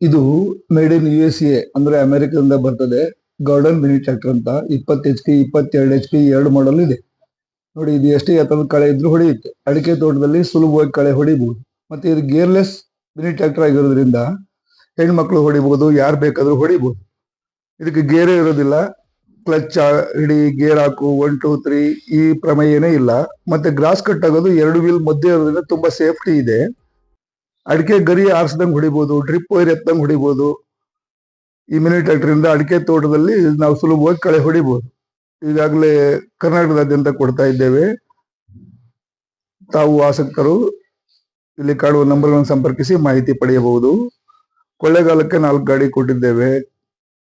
ಇದು made in U S ಅಂದ್ರೆ ಅಮೆರಿಕದಿಂದ ಬರ್ತದೆ. ಗಾರ್ಡನ್ ಮಿನಿ ಟ್ರ್ಯಾಕ್ಟರ್ ಅಂತ ಇಪ್ಪತ್ ಎಚ್ ಪಿ ಇಪ್ಪತ್ತೆರಡು ಎಚ್ ಪಿ ಎರಡು ಮಾಡಲ್ ಇದೆ. ನೋಡಿ, ಇದು ಎಷ್ಟೇ ಎತ್ತರದ ಕಳೆ ಇದ್ರೂ ಹೊಡೆಯುತ್ತೆ. ಅಡಿಕೆ ತೋಟದಲ್ಲಿ ಸುಲಭವಾಗಿ ಕಳೆ ಹೊಡಿಬಹುದು ಮತ್ತೆ ಇದು ಗೇರ್ಲೆಸ್ ಮಿನಿ ಟ್ರ್ಯಾಕ್ಟರ್ ಆಗಿರೋದ್ರಿಂದ ಹೆಣ್ಮಕ್ಳು ಹೊಡಿಬಹುದು ಯಾರು ಬೇಕಾದ್ರೂ ಹೊಡಿಬಹುದು ಇದಕ್ಕೆ ಗೇರ್ ಇರೋದಿಲ್ಲ. ಕ್ಲಚ್ ಇಡಿ ಗೇರ್ ಹಾಕು ಒನ್ ಟೂ ತ್ರೀ ಈ ಪ್ರಮೇಯನೇ ಇಲ್ಲ. ಮತ್ತೆ ಗ್ರಾಸ್ ಕಟ್ ಆಗೋದು ಎರಡು ವೀಲ್ ಮಧ್ಯೆ ಇರೋದ್ರಿಂದ ತುಂಬಾ ಸೇಫ್ಟಿ ಇದೆ. ಅಡಿಕೆ ಗರಿ ಆರಿಸ್ದಂಗೆ ಹೊಡಿಬೋದು ಡ್ರಿಪ್ ವೈರ್ ಎತ್ತಂಗೆ ಹೊಡಿಬಹುದು ಈ ಮಿನಿ ಇಂದ ಅಡಿಕೆ ತೋಟದಲ್ಲಿ ನಾವು ಸುಲಭವಾಗಿ ಕಳೆ ಹೊಡಿಬೋದು. ಈಗಾಗಲೇ ಕರ್ನಾಟಕದಾದ್ಯಂತ ಕೊಡ್ತಾ ಇದ್ದೇವೆ. ತಾವು ಆಸಕ್ತರು ಇಲ್ಲಿ ಕಾಣುವ ನಂಬರ್ಗಳನ್ನು ಸಂಪರ್ಕಿಸಿ ಮಾಹಿತಿ ಪಡೆಯಬಹುದು. ಕೊಳ್ಳೇಗಾಲಕ್ಕೆ ನಾಲ್ಕು ಗಾಡಿ ಕೊಟ್ಟಿದ್ದೇವೆ.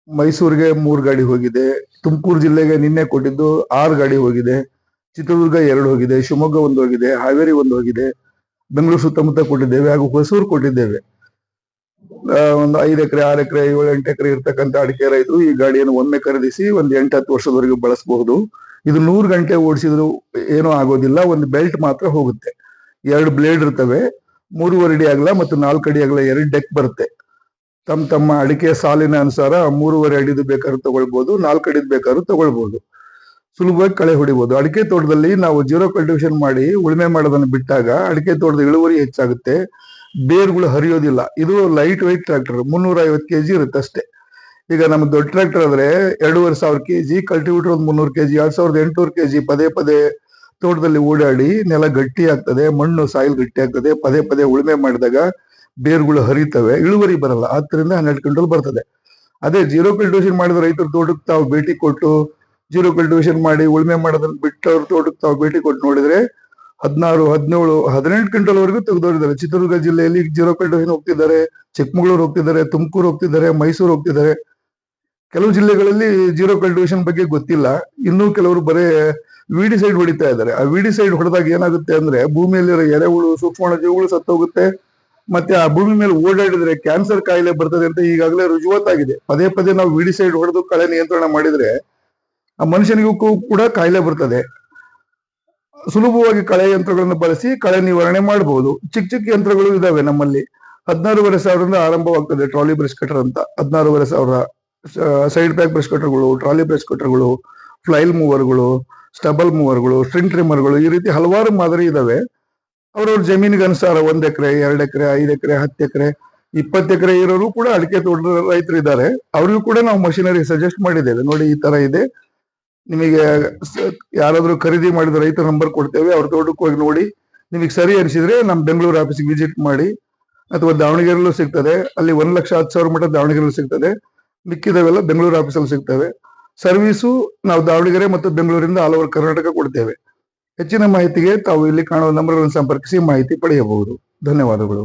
ಮೈಸೂರಿಗೆ ಮೂರು ಗಾಡಿ ಹೋಗಿದೆ. ತುಮಕೂರು ಜಿಲ್ಲೆಗೆ ನಿನ್ನೆ ಕೊಟ್ಟಿದ್ದು ಆರು ಗಾಡಿ ಹೋಗಿದೆ. ಚಿತ್ರದುರ್ಗ ಎರಡು ಹೋಗಿದೆ. ಶಿವಮೊಗ್ಗ ಒಂದು ಹೋಗಿದೆ. ಹಾವೇರಿ ಒಂದು ಹೋಗಿದೆ. ಬೆಂಗಳೂರು ಸುತ್ತಮುತ್ತ ಕೊಟ್ಟಿದ್ದೇವೆ ಹಾಗೂ ಹೊಸೂರು ಕೊಟ್ಟಿದ್ದೇವೆ. ಒಂದು ಐದು ಎಕರೆ, ಆರು ಎಕರೆ, ಏಳು, ಎಂಟು ಎಕರೆ ಇರ್ತಕ್ಕಂಥ ಅಡಿಕೆ ರೈತರು ಈ ಗಾಡಿಯನ್ನು ಒಮ್ಮೆ ಖರೀದಿಸಿ ಒಂದು ಎಂಟು ಹತ್ತು ವರ್ಷದವರೆಗೂ ಬಳಸಬಹುದು. ಇದು ನೂರು ಗಂಟೆ ಓಡಿಸಿದ್ರು ಏನೂ ಆಗೋದಿಲ್ಲ, ಒಂದು ಬೆಲ್ಟ್ ಮಾತ್ರ ಹೋಗುತ್ತೆ. ಎರಡು ಬ್ಲೇಡ್ ಇರ್ತವೆ, ಮೂರುವರೆ ಅಡಿ ಆಗಲ್ಲ ಮತ್ತು ನಾಲ್ಕು ಅಡಿ ಆಗಲ್ಲ ಎರಡು ಡೆಕ್ ಬರುತ್ತೆ. ತಮ್ಮ ತಮ್ಮ ಅಡಿಕೆ ಸಾಲಿನ ಅನುಸಾರ ಮೂರುವರೆ ಅಡಿದು ಬೇಕಾದ್ರೂ ತಗೊಳ್ಬಹುದು ನಾಲ್ಕು ಅಡಿದು ಬೇಕಾದ್ರೂ ತಗೊಳ್ಬಹುದು ಸುಲಭವಾಗಿ ಕಳೆ ಹೊಡಿಬಹುದು ಅಡಿಕೆ ತೋಟದಲ್ಲಿ ನಾವು ಜೀರೋ ಕಲ್ಟಿವೇಶನ್ ಮಾಡಿ ಉಳುಮೆ ಮಾಡೋದನ್ನು ಬಿಟ್ಟಾಗ ಅಡಿಕೆ ತೋಟದ ಇಳುವರಿ ಹೆಚ್ಚಾಗುತ್ತೆ. ಬೇರುಗಳು ಹರಿಯೋದಿಲ್ಲ. ಇದು ಲೈಟ್ ವೈಟ್ ಟ್ರಾಕ್ಟರ್ ಮುನ್ನೂರ ಐವತ್ತು ಕೆಜಿ ಇರುತ್ತೆ ಅಷ್ಟೇ. ಈಗ ನಮ್ಮ ದೊಡ್ಡ ಟ್ರಾಕ್ಟರ್ ಆದ್ರೆ ಎರಡೂವರೆ ಸಾವಿರ ಕೆಜಿ ಕಲ್ಟಿವೇಟರ್ ಒಂದು ಮುನ್ನೂರು ಕೆಜಿ, ಎರಡ್ ಸಾವಿರದ ಎಂಟುನೂರು ಕೆಜಿ ಪದೇ ಪದೇ ತೋಟದಲ್ಲಿ ಓಡಾಡಿ ನೆಲ ಗಟ್ಟಿ ಆಗ್ತದೆ, ಮಣ್ಣು ಸಾಯಿಲ್ ಗಟ್ಟಿ ಆಗ್ತದೆ, ಪದೇ ಪದೇ ಉಳುಮೆ ಮಾಡಿದಾಗ ಬೇರುಗಳು ಹರಿತವೆ, ಇಳುವರಿ ಬರಲ್ಲ. ಹತ್ತರಿಂದ ಹನ್ನೆರಡು ಕ್ವಿಂಟಲ್ ಬರ್ತದೆ. ಅದೇ ಜೀರೋ ಕಲ್ಟಿವೇಶನ್ ಮಾಡಿದ ರೈತರ ತೋಟಕ್ಕೆ ತಾವು ಭೇಟಿ ಕೊಟ್ಟು ಜೀರೋ ಕಲ್ಟಿವೇಶನ್ ಮಾಡಿ ಉಳುಮೆ ಮಾಡೋದನ್ನ ಬಿಟ್ಟವ್ರ ತೋಟಕ್ಕೆ ತಾವು ಭೇಟಿ ಕೊಟ್ಟು ನೋಡಿದ್ರೆ ಹದಿನಾರು, ಹದಿನೇಳು, ಹದಿನೆಂಟು ಕ್ವಿಂಟಲ್ ವರೆಗೂ ಚಿತ್ರದುರ್ಗ ಜಿಲ್ಲೆಯಲ್ಲಿ ಜೀರೋ ಕಲ್ಟಿವೇಶನ್ ಹೋಗ್ತಿದ್ದಾರೆ, ಚಿಕ್ಕಮಗಳೂರು ಹೋಗ್ತಿದ್ದಾರೆ, ತುಮಕೂರು ಹೋಗ್ತಿದ್ದಾರೆ, ಮೈಸೂರು ಹೋಗ್ತಿದ್ದಾರೆ. ಕೆಲವು ಜಿಲ್ಲೆಗಳಲ್ಲಿ ಜೀರೋ ಕಲ್ಟಿವೇಶನ್ ಬಗ್ಗೆ ಗೊತ್ತಿಲ್ಲ. ಇನ್ನೂ ಕೆಲವರು ಬರೇ ವಿಡಿ ಸೈಡ್ ಹೊಡಿತಾ ಇದ್ದಾರೆ. ಆ ವಿಡಿ ಸೈಡ್ ಹೊಡೆದಾಗ ಏನಾಗುತ್ತೆ ಅಂದ್ರೆ ಭೂಮಿಯಲ್ಲಿರೋ ಎರೆಹುಳು ಸೂಕ್ಷ್ಮ ಜೀವಿಗಳು ಸತ್ತೋಗುತ್ತೆ. ಮತ್ತೆ ಆ ಭೂಮಿ ಮೇಲೆ ಓಡಾಡಿದ್ರೆ ಕ್ಯಾನ್ಸರ್ ಕಾಯಿಲೆ ಬರ್ತದೆ ಅಂತ ಈಗಾಗಲೇ ರುಜುವಾತಾಗಿದೆ. ಪದೇ ಪದೇ ನಾವು ವಿಡಿ ಸೈಡ್ ಹೊಡೆದು ಕಳೆ ನಿಯಂತ್ರಣ ಮಾಡಿದ್ರೆ ಆ ಮನುಷ್ಯನಿಗೂ ಕೂಡ ಕಾಯಿಲೆ ಬರ್ತದೆ. ಸುಲಭವಾಗಿ ಕಳೆ ಯಂತ್ರಗಳನ್ನು ಬಳಸಿ ಕಳೆ ನಿವಾರಣೆ ಮಾಡಬಹುದು. ಚಿಕ್ಕ ಚಿಕ್ಕ ಯಂತ್ರಗಳು ಇದಾವೆ ನಮ್ಮಲ್ಲಿ. ಹದಿನಾರೂವರೆ ಸಾವಿರದಿಂದ ಆರಂಭವಾಗ್ತದೆ ಟ್ರಾಲಿ ಬ್ರಷ್ ಕಟರ್ ಅಂತ. ಹದಿನಾರೂವರೆ ಸಾವಿರ ಸೈಡ್ ಬ್ಯಾಕ್ ಬ್ರಷ್ ಕಟರ್ಗಳು ಟ್ರಾಲಿ ಬ್ರಷ್ ಕಟರ್ಗಳು ಫ್ಲೈಲ್ ಮೂವರ್ಗಳು, ಸ್ಟಬಲ್ ಮೂವರ್ಗಳು, ಸ್ಟ್ರಿಂಗ್ ಟ್ರಿಮ್ಮರ್ಗಳು ಈ ರೀತಿ ಹಲವಾರು ಮಾದರಿ ಇದಾವೆ. ಅವ್ರವ್ರ ಜಮೀನಿಗೆ ಅನುಸಾರ ಒಂದ್ ಎಕರೆ, ಎರಡು ಎಕರೆ, ಐದು ಎಕರೆ, ಹತ್ತು ಎಕರೆ, ಇಪ್ಪತ್ತು ಎಕರೆ ಇರೋರು ಕೂಡ ಅಡಿಕೆ ತೋಟದ ರೈತರು ಇದ್ದಾರೆ ಅವ್ರಿಗೂ ಕೂಡ ನಾವು ಮಷಿನರಿ ಸಜೆಸ್ಟ್ ಮಾಡಿದ್ದೇವೆ. ನೋಡಿ ಈ ತರ ಇದೆ. ನಿಮಗೆ ಯಾರಾದರೂ ಖರೀದಿ ಮಾಡಿದ ರೈತರ ನಂಬರ್ ಕೊಡ್ತೇವೆ, ಅವ್ರ ತೋಟಕ್ಕೆ ಹೋಗಿ ನೋಡಿ. ನಿಮಗೆ ಸರಿ ಅನಿಸಿದ್ರೆ ನಮ್ಮ ಬೆಂಗಳೂರು ಆಫೀಸಿಗೆ ವಿಸಿಟ್ ಮಾಡಿ. ಅಥವಾ ದಾವಣಗೆರೆಲ್ಲೂ ಸಿಗ್ತದೆ. ಅಲ್ಲಿ ಒಂದು ಲಕ್ಷ ಹತ್ತು ಸಾವಿರ ಮಟ್ಟ ದಾವಣಗೆರೆಯಲ್ಲಿ ಸಿಗ್ತದೆ. ಮಿಕ್ಕಿದವೆಲ್ಲ ಬೆಂಗಳೂರು ಆಫೀಸಲ್ಲಿ ಸಿಗ್ತವೆ. ಸರ್ವಿಸು ನಾವು ದಾವಣಗೆರೆ ಮತ್ತು ಬೆಂಗಳೂರಿಂದ ಆಲ್ ಓವರ್ ಕರ್ನಾಟಕ ಕೊಡ್ತೇವೆ. ಹೆಚ್ಚಿನ ಮಾಹಿತಿಗೆ ತಾವು ಇಲ್ಲಿ ಕಾಣುವ ನಂಬರ್ಗಳನ್ನು ಸಂಪರ್ಕಿಸಿ ಮಾಹಿತಿ ಪಡೆಯಬಹುದು. ಧನ್ಯವಾದಗಳು.